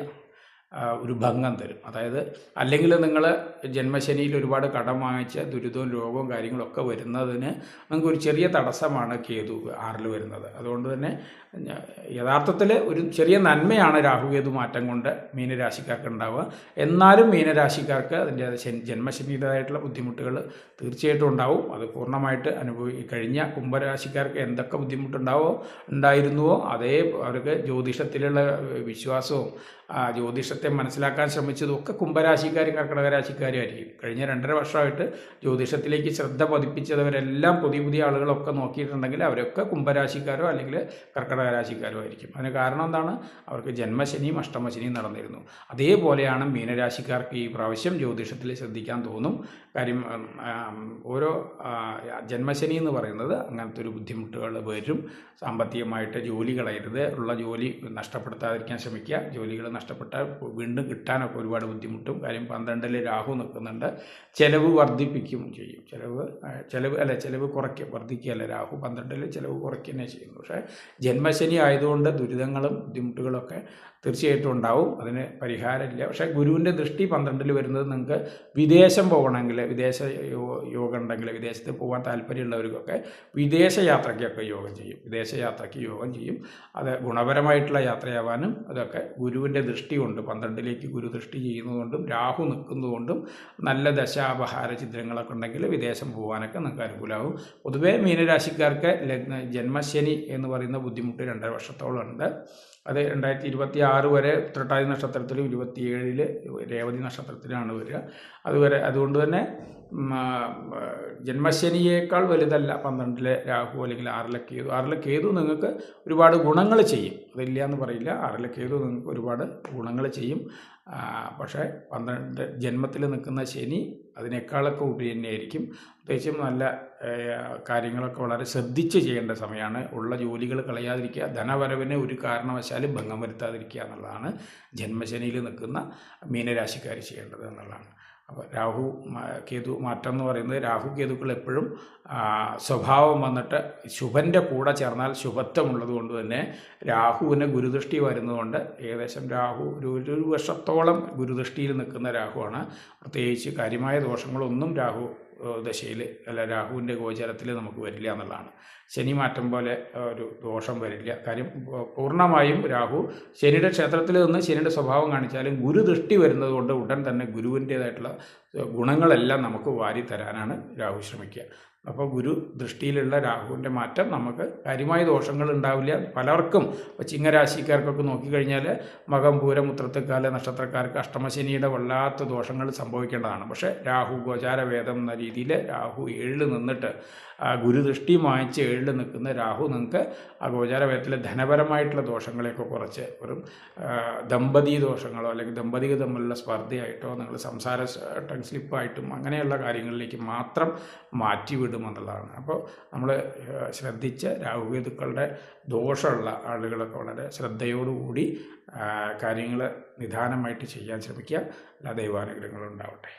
ഒരു ഭംഗം തരും. അതായത് അല്ലെങ്കിൽ നിങ്ങൾ ജന്മശനിയിൽ ഒരുപാട് കടം വാങ്ങിച്ച ദുരിതവും രോഗവും കാര്യങ്ങളൊക്കെ വരുന്നതിന് നിങ്ങൾക്ക് ഒരു ചെറിയ തടസ്സമാണ് കേതു ആറിൽ വരുന്നത്. അതുകൊണ്ട് തന്നെ യഥാർത്ഥത്തിൽ ഒരു ചെറിയ നന്മയാണ് രാഹുകേതു മാറ്റം കൊണ്ട് മീനരാശിക്കാർക്ക് ഉണ്ടാവുക. എന്നാലും മീനരാശിക്കാർക്ക് അതിന്റെ ശനി ജന്മശനിയുടേതായിട്ടുള്ള ബുദ്ധിമുട്ടുകൾ തീർച്ചയായിട്ടും ഉണ്ടാവും. അത് പൂർണമായിട്ട് അനുഭവി കഴിഞ്ഞ കുംഭരാശിക്കാർക്ക് എന്തൊക്കെ ബുദ്ധിമുട്ടുണ്ടാവോ ഉണ്ടായിരുന്നുവോ അതേ അവർക്ക് ജ്യോതിഷത്തിലുള്ള വിശ്വാസവും ജ്യോതിഷത്തെ മനസ്സിലാക്കാൻ ശ്രമിച്ചതും ഒക്കെ കുംഭരാശിക്കാരും കർക്കിടക രാശിക്കാരും ആയിരിക്കും കഴിഞ്ഞ രണ്ടര വർഷമായിട്ട് ജ്യോതിഷത്തിലേക്ക് ശ്രദ്ധ പതിപ്പിച്ചവരെല്ലാം പുതിയ പുതിയ ആളുകളൊക്കെ നോക്കിയിട്ടുണ്ടെങ്കിൽ അവരൊക്കെ കുംഭരാശിക്കാരോ അല്ലെങ്കിൽ കർക്കിടക രാശിക്കാരോ ആയിരിക്കും. അതിന് കാരണം എന്താണ്? അവർക്ക് ജന്മശനിയും അഷ്ടമശനിയും നടന്നിരുന്നു. അതേപോലെയാണ് മീനരാശിക്കാർക്ക് ഈ പ്രാവശ്യം ജ്യോതിഷത്തിൽ ശ്രദ്ധിക്കാൻ തോന്നും. കാര്യം ഓരോ ജന്മശനി എന്ന് പറയുന്നത് അങ്ങനത്തെ ഒരു ബുദ്ധിമുട്ടുകൾ വരും. സാമ്പത്തികമായിട്ട് ജോലി കളയരുത്. ഉള്ള ജോലി നഷ്ടപ്പെടുത്താതിരിക്കാൻ ശ്രമിക്കുക. ജോലികൾ നഷ്ടപ്പെട്ടാൽ വീണ്ടും കിട്ടാനൊക്കെ ഒരുപാട് ബുദ്ധിമുട്ടും. കാര്യം പന്ത്രണ്ടിൽ രാഹു നിൽക്കുന്നുണ്ട്. ചിലവ് വർദ്ധിപ്പിക്കും ചെയ്യും. ചിലവ് ചിലവ് അല്ല ചിലവ് കുറയ്ക്കുക വർദ്ധിക്കുകയല്ല. രാഹു പന്ത്രണ്ടിൽ ചിലവ് കുറയ്ക്കുക തന്നെ ചെയ്യുന്നു പക്ഷേ ജന്മശനി ആയതുകൊണ്ട് ദുരിതങ്ങളും ബുദ്ധിമുട്ടുകളൊക്കെ തീർച്ചയായിട്ടും ഉണ്ടാവും. അതിന് പരിഹാരമില്ല. പക്ഷേ ഗുരുവിന്റെ ദൃഷ്ടി പന്ത്രണ്ടിൽ വരുന്നത് നിങ്ങൾക്ക് വിദേശം പോകണമെങ്കിൽ വിദേശ യോഗം ഉണ്ടെങ്കിൽ വിദേശത്ത് പോകാൻ താല്പര്യമുള്ളവർക്കൊക്കെ വിദേശ യാത്രയ്ക്കൊക്കെ യോഗം ചെയ്യും. വിദേശ യാത്രയ്ക്ക് യോഗം ചെയ്യും. അത് ഗുണപരമായിട്ടുള്ള യാത്രയാവാനും അതൊക്കെ ഗുരുവിന്റെ ദൃഷ്ടി കൊണ്ട് പന്ത്രണ്ടിലേക്ക് ഗുരു ദൃഷ്ടി ചെയ്യുന്നതുകൊണ്ടും രാഹു നിൽക്കുന്നതുകൊണ്ടും നല്ല ദശാപഹാര ചിത്രങ്ങളൊക്കെ ഉണ്ടെങ്കിൽ വിദേശം പോകാനൊക്കെ നിങ്ങൾക്ക് അനുകൂലമാകും. പൊതുവേ മീനരാശിക്കാർക്ക് ജന്മശനി എന്ന് പറയുന്ന ബുദ്ധിമുട്ട് രണ്ടര വർഷത്തോളം ഉണ്ട്. അത് രണ്ടായിരത്തി ഇരുപത്തി ആറ് വരെ ഉത്രട്ടാതി നക്ഷത്രത്തിലും ഇരുപത്തിയേഴിൽ രേവതി നക്ഷത്രത്തിലാണ് വരിക. അതുവരെ അതുകൊണ്ട് തന്നെ ജന്മശനിയേക്കാൾ വലുതല്ല പന്ത്രണ്ടിലെ രാഹു അല്ലെങ്കിൽ ആറിലെ കേതു. ആറിലെ കേതു നിങ്ങൾക്ക് ഒരുപാട് ഗുണങ്ങൾ ചെയ്യും. അതില്ല എന്ന് പറയില്ല. ആറിലെ കേതു നിങ്ങൾക്ക് ഒരുപാട് ഗുണങ്ങൾ ചെയ്യും. പക്ഷേ പന്ത്രണ്ട് ജന്മത്തിൽ നിൽക്കുന്ന ശനി അതിനേക്കാളൊക്കെ ഉപരി തന്നെയായിരിക്കും. പ്രത്യേകിച്ചും നല്ല കാര്യങ്ങളൊക്കെ വളരെ ശ്രദ്ധിച്ച് ചെയ്യേണ്ട സമയമാണ്. ഉള്ള ജോലികൾ കളയാതിരിക്കുക ധനവരവിനെ ഒരു കാരണവശാലും ഭംഗം വരുത്താതിരിക്കുക എന്നുള്ളതാണ് ജന്മശനിയിൽ നിൽക്കുന്ന മീനരാശിക്കാർ ചെയ്യേണ്ടത് എന്നുള്ളതാണ്. അപ്പോൾ രാഹു കേതു മാറ്റം എന്ന് പറയുന്നത് രാഹു കേതുക്കൾ എപ്പോഴും സ്വഭാവം വന്നിട്ട് ശുഭന്റെ കൂടെ ചേർന്നാൽ ശുഭത്വമുള്ളത് കൊണ്ട് തന്നെ രാഹുവിന് ഗുരുദൃഷ്ടി വരുന്നതുകൊണ്ട് ഏകദേശം രാഹു ഒരു ഒരു വർഷത്തോളം ഗുരുദൃഷ്ടിയിൽ നിൽക്കുന്ന രാഹുവാണ്. പ്രത്യേകിച്ച് കാര്യമായ ദോഷങ്ങളൊന്നും രാഹു ദശയിൽ അല്ല രാഹുവിന്റെ ഗോചരത്തിൽ നമുക്ക് വരില്ല എന്നുള്ളതാണ്. ശനി മാറ്റം പോലെ ഒരു ദോഷം വരില്ല. കാര്യം പൂർണമായും രാഹു ശനിയുടെ ക്ഷേത്രത്തിൽ നിന്ന് ശനിയുടെ സ്വഭാവം കാണിച്ചാലും ഗുരുദൃഷ്ടി വരുന്നത് കൊണ്ട് ഉടൻ തന്നെ ഗുരുവിന്റേതായിട്ടുള്ള ഗുണങ്ങളെല്ലാം നമുക്ക് വാരി തരാനാണ് രാഹു ശ്രമിക്കുക. അപ്പോൾ ഗുരു ദൃഷ്ടിയിലുള്ള രാഹുവിന്റെ മാറ്റം നമുക്ക് കാര്യമായ ദോഷങ്ങൾ ഉണ്ടാവില്ല പലർക്കും ചിങ്ങരാശിക്കാർക്കൊക്കെ നോക്കിക്കഴിഞ്ഞാൽ മകം പൂരം ഉത്രത്തക്കാല നക്ഷത്രക്കാർക്ക് അഷ്ടമശനിയുടെ വല്ലാത്ത ദോഷങ്ങൾ സംഭവിക്കേണ്ടതാണ്. പക്ഷേ രാഹു ഗോചാരവേദം എന്ന രീതിയിൽ രാഹു ഏഴിൽ നിന്നിട്ട് ഗുരുദൃഷ്ടി വാങ്ങിച്ച് ഏഴിൽ നിൽക്കുന്ന രാഹു നിങ്ങൾക്ക് ആ ഗോചാരവേദത്തിലെ ധനപരമായിട്ടുള്ള ദോഷങ്ങളെയൊക്കെ കുറച്ച് വെറും ദമ്പതി ദോഷങ്ങളോ അല്ലെങ്കിൽ ദമ്പതികൾ തമ്മിലുള്ള സ്പർദ്ധയായിട്ടോ നിങ്ങൾ സംസാര ടങ് സ്ലിപ്പായിട്ടും അങ്ങനെയുള്ള കാര്യങ്ങളിലേക്ക് മാത്രം മാറ്റിവിടുമെന്നുള്ളതാണ് അപ്പോൾ നമ്മൾ ശ്രദ്ധിച്ച് രാഹുകേതുക്കളുടെ ദോഷമുള്ള ആളുകളൊക്കെ വളരെ ശ്രദ്ധയോടുകൂടി കാര്യങ്ങൾ നിദാനമായിട്ട് ചെയ്യാൻ ശ്രമിക്കുക. എല്ലാ ദൈവാനുഗ്രഹങ്ങളും ഉണ്ടാവട്ടെ.